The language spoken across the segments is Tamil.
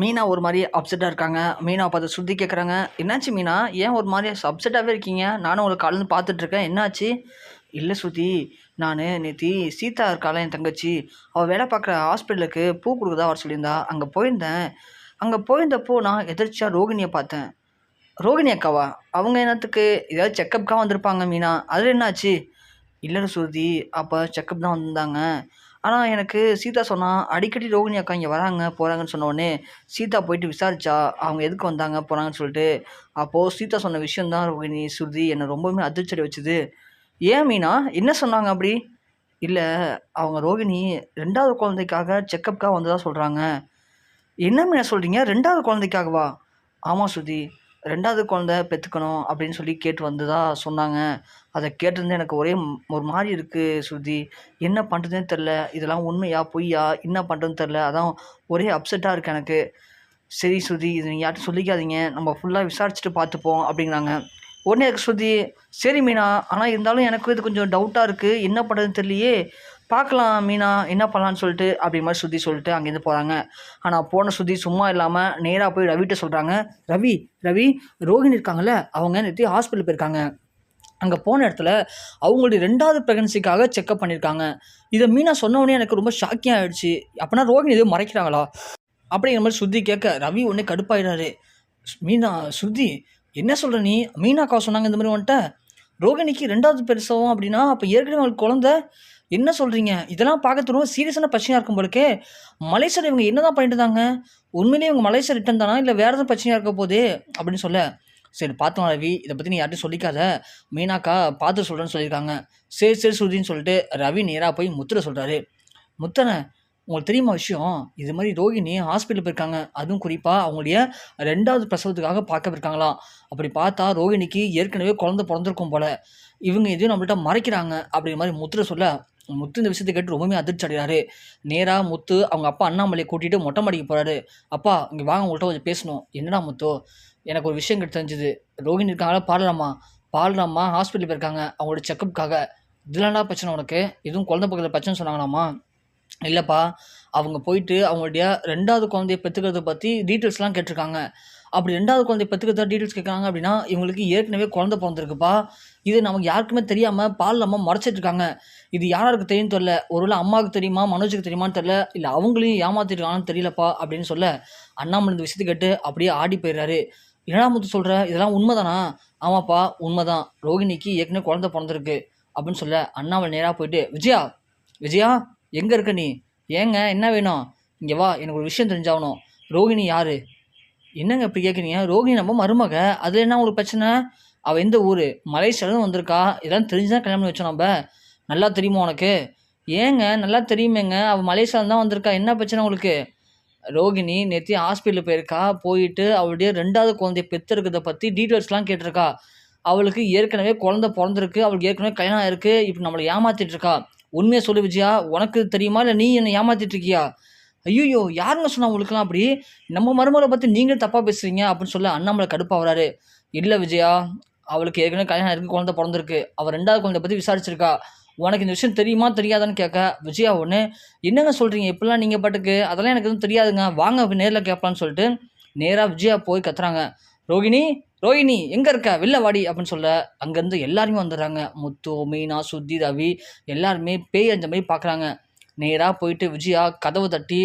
மீனா ஒரு மாதிரி அப்செட்டாக இருக்காங்க. மீனாவை பார்த்து ஸ்ருதி கேட்குறாங்க என்னாச்சு மீனா? ஏன் ஒரு மாதிரி அப்செட்டாகவே இருக்கீங்க? நானும் உங்களுக்கு காலேருந்து பார்த்துட்ருக்கேன் என்னாச்சு? இல்லை ஸ்ருதி நான் நேத்தி சீதா இருக்காள என் தங்கச்சி. அவள் வேலை பார்க்குற ஹாஸ்பிட்டலுக்கு பூ கொடுக்குதா வர சொல்லியிருந்தா. அங்கே போயிருந்தேன். அங்கே போயிருந்தப்போ நான் எதிர்ச்சியாக ரோகிணியை பார்த்தேன். ரோகிணி அக்காவா? அவங்க என்னத்துக்கு? ஏதாவது செக்கப்க்காக வந்திருப்பாங்க மீனா. அதில் என்னாச்சு? இல்லை ஸ்ருதி அப்போ செக்கப் தான் வந்திருந்தாங்க. ஆனால் எனக்கு சீதா சொன்னால் அடிக்கடி ரோகிணி அக்கா இங்கே வராங்க போகிறாங்கன்னு சொன்னோடனே சீதா போயிட்டு விசாரிச்சா அவங்க எதுக்கு வந்தாங்க போகிறாங்கன்னு சொல்லிட்டு அப்போது சீதா சொன்ன விஷயந்தான் ரோகிணி ஸ்ருதி என்னை ரொம்பவுமே அதிர்ச்சடி வச்சுது. ஏன் மீனா? என்ன சொன்னாங்க அப்படி? இல்லை அவங்க ரோகிணி ரெண்டாவது குழந்தைக்காக செக்கப்க்காக வந்ததாக சொல்கிறாங்க என்ன மீனா சொல்கிறீங்க ரெண்டாவது குழந்தைக்காகவா? ஆமாம் ஸ்ருதி. ரெண்டாவது குழந்த பெற்றுக்கணும் அப்படின்னு சொல்லி கேட்டு வந்ததாக சொன்னாங்க. அதை கேட்டிருந்து எனக்கு ஒரே ஒரு மாதிரி இருக்குது ஸ்ருதி. என்ன பண்ணுறதுனே தெரில இதெல்லாம் உண்மையா பொய்யா? என்ன பண்ணுறதுன்னு தெரில அதான் ஒரே அப்செட்டாக இருக்குது எனக்கு. சரி ஸ்ருதி இது நீங்கள் யார்ட்டும் சொல்லிக்காதீங்க. நம்ம ஃபுல்லாக விசாரிச்சுட்டு பார்த்துப்போம் அப்படிங்கிறாங்க உடனே எனக்கு ஸ்ருதி சரி மீனா ஆனால் இருந்தாலும் எனக்கு இது கொஞ்சம் டவுட்டாக இருக்குது என்ன பண்ணுறதுன்னு தெரியலையே. பார்க்கலாம் மீனா. என்ன பண்ணலான்னு சொல்லிட்டு அப்படி மாதிரி ஸ்ருதி சொல்லிட்டு அங்கேருந்து போகிறாங்க ஆனால் போன ஸ்ருதி சும்மா இல்லாமல் நேராக போய் ரவிட்ட சொல்கிறாங்க ரவி ரவி ரோகிணி இருக்காங்கல்ல அவங்க நிறுத்தி ஹாஸ்பிட்டல் போயிருக்காங்க. அங்கே போன இடத்துல அவங்களுடைய ரெண்டாவது ப்ரெக்னன்சிக்காக செக்அப் பண்ணியிருக்காங்க. இதை மீனா சொன்னவொடனே எனக்கு ரொம்ப ஷாக்கிங் ஆகிடுச்சு அப்போனா ரோகிணி எதுவும் மறைக்கிறாங்களா? அப்படிங்கிற மாதிரி ஸ்ருதி கேட்க ரவி உடனே கடுப்பாயிடாரு மீனா ஸ்ருதி என்ன சொல்கிற நீ? மீனாக்கா சொன்னாங்க இந்த மாதிரி வந்துட்ட ரோகிணிக்கு ரெண்டாவது பெருசாகவும் அப்படின்னா அப்போ ஏற்கனவே அவங்களுக்கு குழந்த. என்ன சொல்கிறீங்க இதெல்லாம் பார்க்க ரொம்ப சீரியஸான பிரச்சனையாக இருக்கும் போலக்கே மலேசியாவில் இவங்க என்ன தான் பண்ணிட்டு இருந்தாங்க? உண்மையிலேயே இவங்க மலேசியா ரிட்டன் தானா? இல்லை வேறு எதுவும் பிரச்சனையாக இருக்க போதே? அப்படின்னு சொல்ல. சரி பார்த்தோம் ரவி. இதை பற்றி நீ யார்ட்டும் சொல்லிக்காத. மீனாக்கா பார்த்து சொல்கிறேன்னு சொல்லியிருக்காங்க. சரி சரி சுருதின்னு சொல்லிட்டு ரவி நேராக போய் முத்துரை சொல்கிறாரு முத்தனை உங்களுக்கு தெரியுமா விஷயம்? இது மாதிரி ரோகிணி ஹாஸ்பிட்டல் போயிருக்காங்க. அதுவும் குறிப்பாக அவங்களுடைய ரெண்டாவது பிரசவத்துக்காக பார்க்க போயிருக்காங்களாம். அப்படி பார்த்தா ரோகிணிக்கு ஏற்கனவே குழந்தை பிறந்திருக்கும் போல. இவங்க எதையும் நம்மள்கிட்ட மறைக்கிறாங்க அப்படிங்கிற மாதிரி முத்துற சொல்ல முத்து இந்த விஷயத்தை கேட்டு ரொம்பவே அதிர்ச்சி அடைகிறாரு. நேராக முத்து அவங்க அப்பா அண்ணாமலையை கூட்டிகிட்டு மொட்டை மாடிக்கு போகிறாரு அப்பா இங்கே வாங்க உங்கள்கிட்ட கொஞ்சம் பேசணும். என்னடா முத்து? எனக்கு ஒரு விஷயம் கிட்ட தெரிஞ்சுது. ரோகிணி இருக்காங்களா? பாலராமா பாடலாமா? ஹாஸ்பிட்டல் போயிருக்காங்க. அவங்களோட செக்கப்புக்காக இதெல்லாம்டா பிரச்சனை உனக்கு? எதுவும் குழந்தை பக்கத்தில் பிரச்சனை சொன்னாங்களாமா இல்லைப்பா அவங்க போயிட்டு அவங்களுடைய ரெண்டாவது குழந்தைய பெற்றுக்கிறத பற்றி டீட்டெயில்ஸ்லாம் கேட்டிருக்காங்க. அப்படி ரெண்டாவது குழந்தைய பெற்றுக்கிறத டீட்டெயில்ஸ் கேட்குறாங்க அப்படின்னா இவங்களுக்கு ஏற்கனவே குழந்தை பிறந்திருக்குப்பா. இது நமக்கு யாருக்குமே தெரியாமல் பால் நம்ம மறைச்சிட்டு இருக்காங்க. இது யாராருக்கு தெரியும் தெரில ஒருவேளை அம்மாவுக்கு தெரியுமா மனோஜுக்கு தெரியுமான்னு தெரில இல்லை அவங்களையும் ஏமாத்திருக்காங்கன்னு தெரியலப்பா அப்படின்னு சொல்ல அண்ணாமலை இந்த விஷயத்தை கேட்டு அப்படியே ஆடி போயிடுறாரு. என்னடா முத்து சொல்கிற இதெல்லாம் உண்மைதானா? ஆமாப்பா உண்மைதான். ரோகிணிக்கு ஏற்கனவே குழந்தை பிறந்திருக்கு அப்படின்னு சொல்ல அண்ணாமலை நேராக போயிட்டு விஜயா விஜயா எங்கே இருக்க நீ? ஏங்க என்ன வேணும்? இங்கே வா எனக்கு ஒரு விஷயம் தெரிஞ்சாகணும். ரோகிணி யார்? என்னங்க இப்படி கேட்குறீங்க ரோகிணி நம்ம மருமக. அதில் என்ன உங்களுக்கு பிரச்சனை? அவள் எந்த ஊர்? மலேசியாலும் வந்திருக்கா. இதெல்லாம் தெரிஞ்சுதான் கல்யாணம் பண்ணி வச்சோம் நம்ம. நல்லா தெரியுமா உனக்கு? ஏங்க நல்லா தெரியுமேங்க. அவள் மலேசியாவில் தான் வந்திருக்கா. என்ன பிரச்சனை உங்களுக்கு? ரோகிணி நேற்று ஹாஸ்பிட்டலில் போயிருக்கா. போயிட்டு அவளுடைய ரெண்டாவது குழந்தைய பெற்றிருக்கிறத பற்றி டீட்டெயில்ஸ்லாம் கேட்டிருக்கா. அவளுக்கு ஏற்கனவே குழந்த பிறந்திருக்கு. அவளுக்கு ஏற்கனவே கல்யாணம் இருக்குது இப்போ நம்மளை ஏமாற்றிட்டு இருக்கா. உண்மையை சொல்லு விஜயா உனக்கு தெரியுமா? இல்லை நீ என்னை ஏமாத்திட்டு இருக்கியா? ஐயோ யாருங்க சொன்னா உங்களுக்குலாம் அப்படி? நம்ம மருமகளை பற்றி நீங்களே தப்பாக பேசுகிறீங்க அப்படின்னு சொல்ல அண்ணாமலை கடுப்பாக வராரு. இல்லை விஜயா அவளுக்கு ஏற்கனவே கல்யாணம் இருக்கு குழந்தை பிறந்திருக்கு. அவள் ரெண்டாவது குழந்தை பற்றி விசாரிச்சிருக்கா. உனக்கு இந்த விஷயம் தெரியுமா தெரியாதான்னு கேட்க விஜயா ஒன்று என்னங்க சொல்கிறீங்க இப்படிலாம் நீங்கள் பாட்டுக்கு? அதெல்லாம் எனக்கு எதுவும் தெரியாதுங்க. வாங்க நேரில் கேட்பான்னு சொல்லிட்டு நேராக விஜயா போய் கத்துறாங்க. ரோகிணி ரோகிணி எங்கே இருக்க? வெளில வாடி அப்படின்னு சொல்ல அங்கேருந்து எல்லாருமே வந்துடுறாங்க. முத்து மீனா சுத்தி ரவி எல்லாருமே பேய் அஞ்ச மாதிரி பார்க்குறாங்க நேராக போயிட்டு விஜயா கதவை தட்டி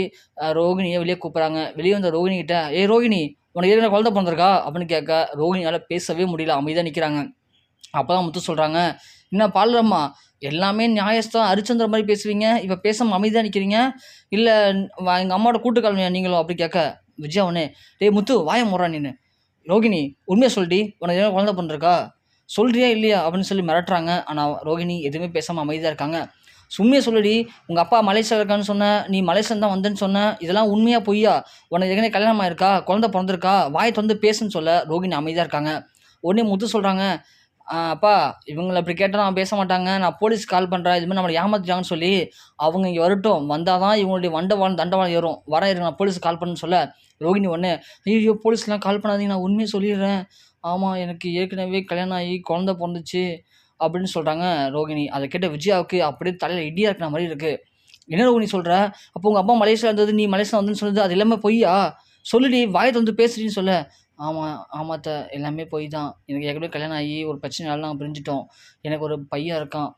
ரோகிணியை வெளியே கூப்பிட்றாங்க. வெளியே வந்த ரோகிணி ஏ ஏய் ரோகிணி உனக்கு ஏற்கனவே குழந்தை பிறந்திருக்கா? அப்படின்னு கேட்க ரோகிணியால் பேசவே முடியல அமைதியாக நிற்கிறாங்க அப்போ தான் முத்து சொல்கிறாங்க என்ன பாலரம்மா எல்லாமே நியாயஸ்தான் அரிச்சந்திர மாதிரி பேசுவீங்க? இப்போ பேசாமல் அமைதியாக நிற்கிறீங்க இல்லை எங்கள் அம்மாவோட கூட்டுக்காலமையா நீங்களும் அப்படி கேட்க விஜயா ஒன்று டேய் முத்து வாய முறா நீனு. ரோகிணி உண்மையை சொல்லிடி உனக்கு எதனா குழந்தை பண்ணிருக்கா சொல்றியா இல்லையா? அப்படின்னு சொல்லி மிரட்டுறாங்க. ஆனால் ரோகிணி எதுவுமே பேசாமல் அமைதியாக இருக்காங்க. உண்மையை சொல்லுடி உங்கள் அப்பா மலேசியா இருக்கான்னு சொன்ன நீ மலேசியா தான் வந்தேன்னு சொன்ன இதெல்லாம் உண்மையாக பொய்யா? உனக்கு ஏற்கனவே கல்யாணம் ஆயிருக்கா? குழந்தை பிறந்திருக்கா? வாயை திறந்து பேசுன்னு சொல்ல ரோகிணி அமைதியாக இருக்காங்க. உடனே முத்து சொல்கிறாங்க அப்பா இவங்களை அப்படி கேட்டால் நான் பேச மாட்டாங்க. நான் போலீஸ் கால் பண்ணுறேன் இதுமாதிரி நம்மளை ஏமாத்திட்டாங்கன்னு சொல்லி அவங்க இங்கே வரட்டும். வந்தால் தான் இவங்களுடைய வண்டவாளம் தண்டவாளம் ஏறும். வர இருங்க நான் போலீஸ் கால் பண்ணுன்னு சொல்ல ரோகிணி ஒன்று ஐயோ போலீஸ்லாம் கால் பண்ணாதீங்க. நான் உண்மையை சொல்லிடுறேன். ஆமாம் எனக்கு ஏற்கனவே கல்யாணம் ஆகி குழந்த பிறந்துச்சு அப்படின்னு சொல்கிறாங்க ரோகிணி. அதை கேட்ட விஜயாவுக்கு அப்படியே தலையில் இடியாக இருக்கிற மாதிரி இருக்குது என்ன ரோகிணி சொல்கிற அப்போ உங்கள் அப்பா மலேசியா இருந்தது நீ மலேசியா வந்துன்னு சொன்னது அது எல்லாமே பொய்யா? சொல்லுடி வாயை வந்து பேசுறீன்னு சொல்ல. ஆமாம் ஆமாம் அத்தை எல்லாமே பொய் தான் எனக்கு ஏற்கனவே கல்யாணம் ஆகி ஒரு பிரச்சனையால நாங்கள் பிரிஞ்சுட்டோம். எனக்கு ஒரு பையன் இருக்கான்.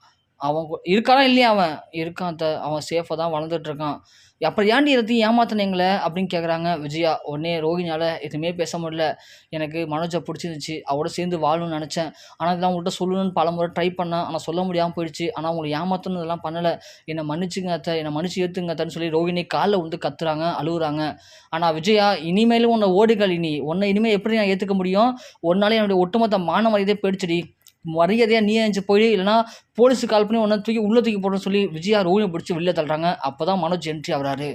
அவன் இருக்கானா இல்லையா அவன்? இருக்கான் அத்தை அவன் சேஃபாக தான் வளர்ந்துட்டு இருக்கான் அப்புறம் ஏன்டி எல்லாத்தையும் ஏமாத்தினீங்களே அப்படின்னு கேட்குறாங்க விஜயா. உடனே ரோகிணியால் எதுவுமே பேச முடியல. எனக்கு மனோஜை பிடிச்சிருந்துச்சு. அவரோட சேர்ந்து வாழணும்னு நினச்சேன். ஆனால் இதெல்லாம் உங்கள்கிட்ட சொல்லணும்னு பல முறை ட்ரை பண்ணேன். ஆனால் சொல்ல முடியாமல் போயிடுச்சு. ஆனால் உங்களை ஏமாத்தணும் இதெல்லாம் பண்ணலை. என்னை மன்னிச்சுங்க அத்தை. என்னை மன்னிச்சு ஏற்றுங்க அத்தைன்னு சொல்லி ரோகிணி காலில் வந்து கத்துறாங்க அழுகுறாங்க. ஆனால் விஜயா இனிமேலும் உன்னை ஓடுகள் இனி. உன்னை இனிமேல் எப்படி நான் ஏற்றுக்க முடியும்? ஒன்னாலே என்னுடைய ஒட்டுமொத்த மான மரியாதையே போயிடுச்சுடி. மரியாதையாக நீ எழுந்து போய் இல்லைன்னா போலீஸுக்கு கால் பண்ணி உன்னை தூக்கி உள்ளே தூக்கி போடணும்னு சொல்லி விஜயா ஊழியம் பிடிச்சி வெளியில் தள்ளுறாங்க. அப்போ தான் மனோஜ் என்ட்ரி ஆகிறாரு.